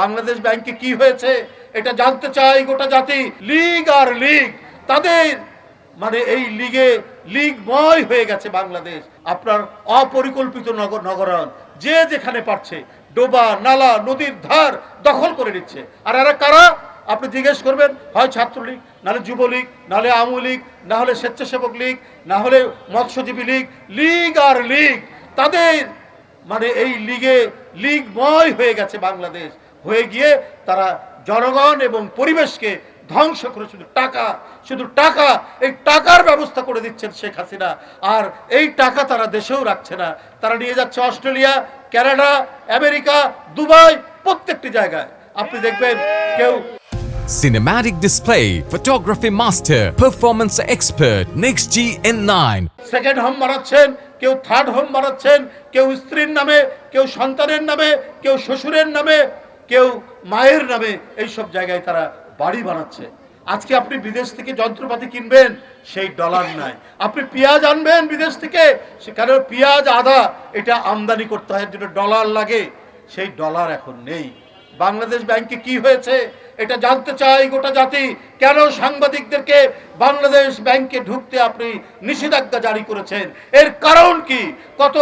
বাংলাদেশ ব্যাংকে কি হয়েছে এটা জানতে চাই গোটা জাতি। লীগ আর লীগ, তাদের মানে এই লিগে লীগময় হয়ে গেছে বাংলাদেশ, আপনার অপরিকল্পিত নগর নগরায়ন, যে যেখানে পারছে, ডোবা, নালা, নদীর ধার দখল করে নিচ্ছে। আর এরা কারা? আপনি জিজ্ঞেস করবেন, হয় ছাত্রলীগ, নাহলে যুবলীগ, নাহলে আওয়ামী লীগ না হলে স্বেচ্ছাসেবক লীগ না হলে মৎস্যজীবী লীগ লীগ আর লীগ, তাদের মানে এই লিগে লীগময় হয়ে গেছে বাংলাদেশ। হয়ে গিয়ে তারা জনগণ এবং পরিবেশকে ধ্বংস করে শুধু টাকা শুধু টাকা এই টাকার ব্যবস্থা করে দিচ্ছেন শেখ হাসিনা। আর এই টাকা তারা দেশেও রাখছে না। তারা নিয়ে যাচ্ছে অস্ট্রেলিয়া কানাডা আমেরিকা দুবাই প্রত্যেকটি জায়গায়। আপনি দেখবেন কেউ Cinematic display, photography master, performance expert, Next G N9. Second home বানাচ্ছেন কেউ থার্ড হোম বানাচ্ছেন কেউ স্ত্রীর নামে কেউ সন্তানের নামে কেউ শ্বশুরের নামে কেউ মায়ের নামে এই সব জায়গায় তারা বাড়ি বানাচ্ছে। আজকে আপনি বিদেশ থেকে যন্ত্রপাতি কিনবেন, সেই ডলার নাই। আপনি পেঁয়াজ আনবেন বিদেশ থেকে সেখানে পেঁয়াজ, আদা, এটা আমদানি করতে হয় যেটা ডলার লাগে। সেই ডলার এখন নেই। বাংলাদেশ ব্যাংকে কি হয়েছে? এটা জানতে চাই গোটা জাতি, কেন সাংবাদিকদেরকে বাংলাদেশ ব্যাংকে ঢুকতে আপনি নিষেধাজ্ঞা জারি করেছেন? এর কারণ কি? কত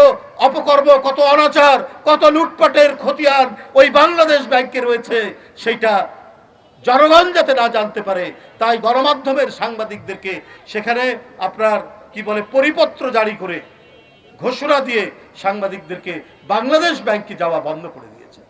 অপকর্ম, কত অনাচার, কত লুটপাটের খতিয়ান ওই বাংলাদেশ ব্যাংকে রয়েছে, সেইটা জনগণ যাতে না জানতে পারে, তাই গণমাধ্যমের সাংবাদিকদেরকে সেখানে আপনার, কি বলে, পরিপত্র জারি করে ঘোষণা দিয়ে সাংবাদিকদেরকে বাংলাদেশ ব্যাংকে যাওয়া বন্ধ করে দিয়েছে।